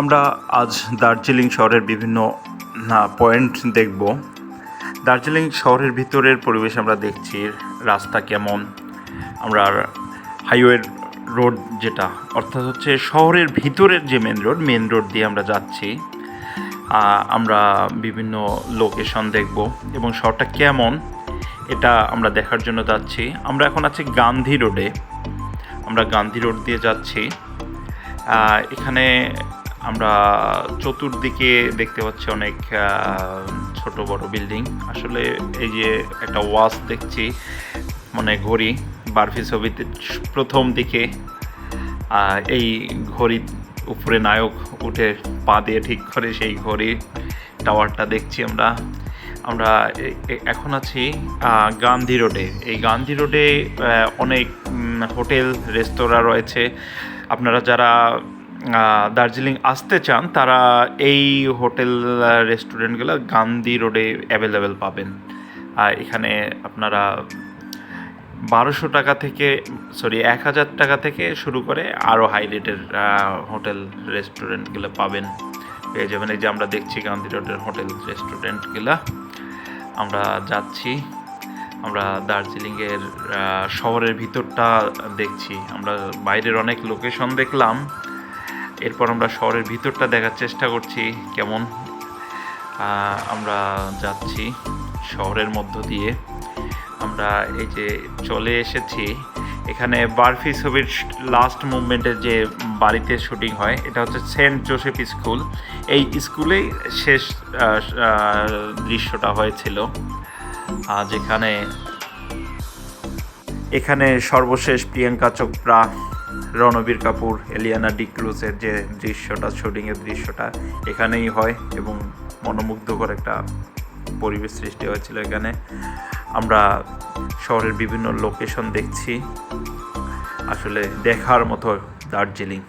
আমরা আজ দার্জিলিং শহরের বিভিন্ন পয়েন্ট দেখব। দার্জিলিং শহরের ভিতরের পরিবেশ আমরা দেখছি, রাস্তা কেমন, আমরা হাইওয়ে রোড যেটা, অর্থাৎ হচ্ছে শহরের ভিতরের যে মেন রোড মেন রোড দিয়ে আমরা যাচ্ছি। আমরা বিভিন্ন লোকেশন দেখব এবং শহরটা কেমন, এটা আমরা দেখার জন্য যাচ্ছি। আমরা এখন আছি গান্ধী রোডে আমরা গান্ধী রোড দিয়ে যাচ্ছি। এখানে আমরা চতুর্দিকে দেখতে পাচ্ছি অনেক ছোট বড় বিল্ডিং। আসলে এই যে একটা ওয়াচ দেখছি মানে ঘড়ি, বারফি ছবিতে প্রথম দিকে এই ঘড়ি উপরে নায়ক উঠে পা দিয়ে ঠিক করে সেই ঘড়ি টাওয়ারটা দেখছি আমরা। আমরা এখন আছি গান্ধী রোডে। এই গান্ধী রোডে অনেক হোটেল, রেস্তোরাঁ রয়েছে। আপনারা যারা দার্জিলিং আসতে চান, তারা এই হোটেল রেস্টুরেন্টগুলো গান্ধী রোডে অ্যাভেলেবেল পাবেন। আর এখানে আপনারা বারোশো টাকা থেকে সরি এক হাজার টাকা থেকে শুরু করে আরও হাই রেটের হোটেল, রেস্টুরেন্টগুলো পাবেন। পেয়ে যাবেন। এই যে আমরা দেখছি গান্ধী রোডের হোটেল, রেস্টুরেন্টগুলো। আমরা যাচ্ছি, আমরা দার্জিলিংয়ের শহরের ভিতরটা দেখছি। আমরা বাইরের অনেক লোকেশন দেখলাম। এরপর আমরা শহরের ভিতরটা দেখার চেষ্টা করছি, কেমন? আমরা যাচ্ছি শহরের মধ্য দিয়ে। আমরা এই যে চলে এসেছি, এখানে বারফি ছবির লাস্ট মুভমেন্টের যে বাড়িতে শুটিং হয়, এটা হচ্ছে সেন্ট জোসেফ স্কুল। এই স্কুলেই শেষ দৃশ্যটা হয়েছিল। যেখানে, এখানে সর্বশেষ প্রিয়াঙ্কা চোপড়া রণবীর কাপুর, এলিয়ানা ডিক্রুজের যে দৃশ্যটা, শুটিংয়ের দৃশ্যটা এখানেই হয় এবং মনোমুগ্ধকর একটা পরিবেশ সৃষ্টি হয়েছিল এখানে। আমরা শহরের বিভিন্ন লোকেশন দেখছি। আসলে দেখার মতো দার্জিলিং।